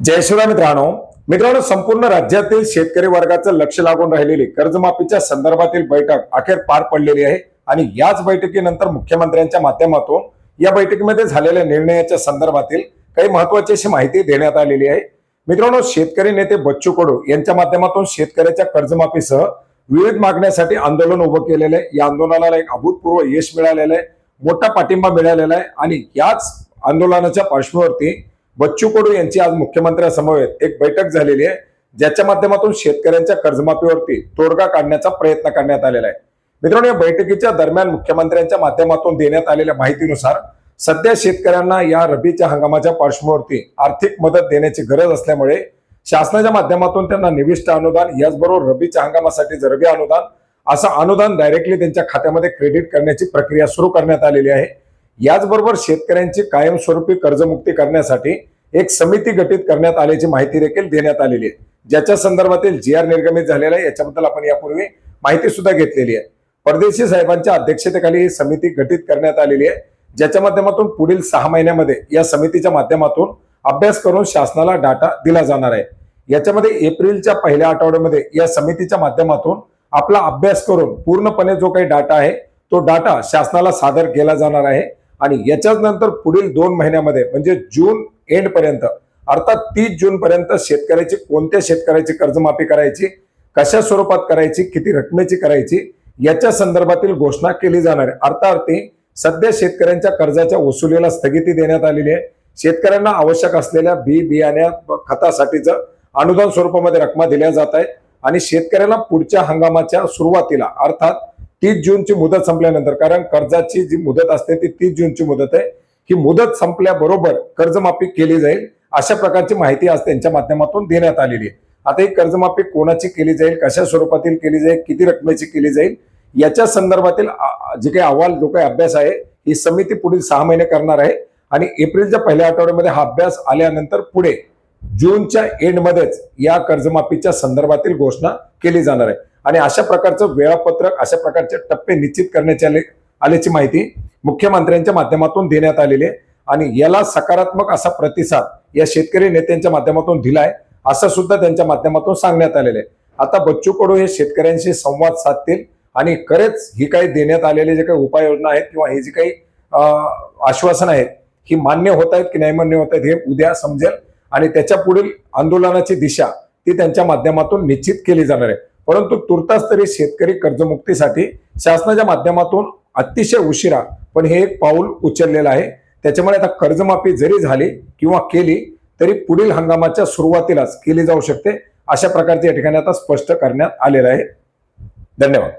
जय शिवराय मित्रांनो. मित्रांनो संपूर्ण राज्यातील शेतकरी वर्गाचं लक्ष लागून राहिलेली कर्जमाफीच्या संदर्भातील बैठक अखेर पार पडलेली आहे. आणि याच बैठकीनंतर मुख्यमंत्र्यांच्या माध्यमातून या बैठकीमध्ये झालेल्या निर्णयाच्या संदर्भातील काही महत्वाची अशी माहिती देण्यात आलेली आहे. मित्रांनो शेतकरी नेते बच्चू कडू यांच्या माध्यमातून शेतकऱ्याच्या कर्जमाफीसह विविध मागण्यासाठी आंदोलन उभं केलेलं आहे. या आंदोलनाला एक अभूतपूर्व यश मिळालेलं आहे. मोठा पाठिंबा मिळालेला आहे. आणि याच आंदोलनाच्या पार्श्वभूमीवरती बच्चू कडू यांची आज मुख्यमंत्र्यांसमवेत एक बैठक झालेली आहे ज्याच्या माध्यमातून शेतकऱ्यांच्या कर्जमाफीवरती तोडगा काढण्याचा प्रयत्न करण्यात आलेला आहे. मित्रांनो या बैठकीच्या दरम्यान मुख्यमंत्र्यांच्या माध्यमातून देण्यात आलेल्या माहितीनुसार सध्या शेतकऱ्यांना या रबीच्या हंगामाच्या पार्श्वभूमीवरती आर्थिक मदत देण्याची गरज असल्यामुळे शासनाच्या माध्यमातून त्यांना निविष्ट अनुदान याचबरोबर रबीच्या हंगामासाठी रबी अनुदान असं अनुदान डायरेक्टली त्यांच्या खात्यामध्ये क्रेडिट करण्याची प्रक्रिया सुरू करण्यात आलेली आहे. याचबरोबर शेतकऱ्यांची कायमस्वरूपी कर्जमुक्ती करण्यासाठी एक समिती गठीत करण्यात आल्याची माहिती देखील देण्यात आलेली आहे. ज्याच्या संदर्भातील जी आर निर्गमित झालेला आहे याच्याबद्दल आपण यापूर्वी माहिती सुद्धा घेतलेली आहे. परदेशी साहेबांच्या अध्यक्षतेखाली ही समिती गठीत करण्यात आलेली आहे. ज्याच्या माध्यमातून पुढील सहा महिन्यामध्ये या समितीच्या माध्यमातून अभ्यास करून शासनाला डाटा दिला जाणार आहे. याच्यामध्ये एप्रिलच्या पहिल्या आठवड्यामध्ये या समितीच्या माध्यमातून आपला अभ्यास करून पूर्णपणे जो काही डाटा आहे तो डाटा शासनाला सादर केला जाणार आहे. आणि याच्याच नंतर पुढील दोन महिन्यामध्ये म्हणजे जून एंड पर्यंत अर्थात तीस जून पर्यंत शेतकऱ्याची कोणत्या शेतकऱ्याची कर्जमाफी करायची कशा स्वरूपात करायची किती रकमेची करायची याच्या संदर्भातील घोषणा केली जाणार आहे. अर्थार्थी सध्या शेतकऱ्यांच्या कर्जाच्या वसुलीला स्थगिती देण्यात आलेली आहे. शेतकऱ्यांना आवश्यक असलेल्या बी बियाण्या खतासाठीचं अनुदान स्वरूपामध्ये रकमा दिल्या जात आहेत आणि शेतकऱ्याला पुढच्या हंगामाच्या सुरुवातीला अर्थात तीस जूनची मुदत संपल्यानंतर कारण कर्जाची जी मुदत असते ती तीस जूनची मुदत आहे. ही मुदत संपल्याबरोबर कर्जमाफी केली जाईल अशा प्रकारची माहिती आज त्यांच्या माध्यमातून देण्यात आलेली आहे. आता ही कर्जमाफी कोणाची केली जाईल कशा स्वरूपातील केली जाईल किती रकमेची केली जाईल याच्या संदर्भातील जे काही अहवाल जो काही अभ्यास आहे ही समिती पुढील सहा महिने करणार आहे. आणि एप्रिलच्या पहिल्या आठवड्यामध्ये हा अभ्यास आल्यानंतर पुढे जूनच्या एंडमध्येच या कर्जमाफीच्या संदर्भातील घोषणा केली जाणार आहे. आणि अशा प्रकारचं वेळापत्रक अशा प्रकारचे टप्पे निश्चित करण्यात आले आल्याची माहिती मुख्यमंत्र्यांच्या माध्यमातून देण्यात आलेली आहे. आणि याला सकारात्मक असा प्रतिसाद या शेतकरी नेत्यांच्या माध्यमातून दिलाय असं सुद्धा त्यांच्या माध्यमातून सांगण्यात आलेलं आहे. आता बच्चू कडू हे शेतकऱ्यांशी संवाद साधतील आणि खरेच ही काही देण्यात आलेले जे काही उपाययोजना आहेत किंवा हे जी काही आश्वासन आहेत ही मान्य होत आहेत की नाही मान्य होत आहेत हे उद्या समजेल. आणि त्याच्या पुढील आंदोलनाची दिशा ती त्यांच्या माध्यमातून निश्चित केली जाणार आहे. परंतु तुर्तास तरी शेतकरी कर्जमुक्तीसाठी शासनाच्या माध्यमातून अतिशय उशिरा पण हे एक पाऊल उचललेलं आहे. त्याच्यामुळे आता कर्जमाफी जरी झाली किंवा केली तरी पुढील हंगामाच्या सुरुवातीलाच केली जाऊ शकते. अशा प्रकारचे या ठिकाणी आता स्पष्ट करण्यात आलेलं आहे. धन्यवाद.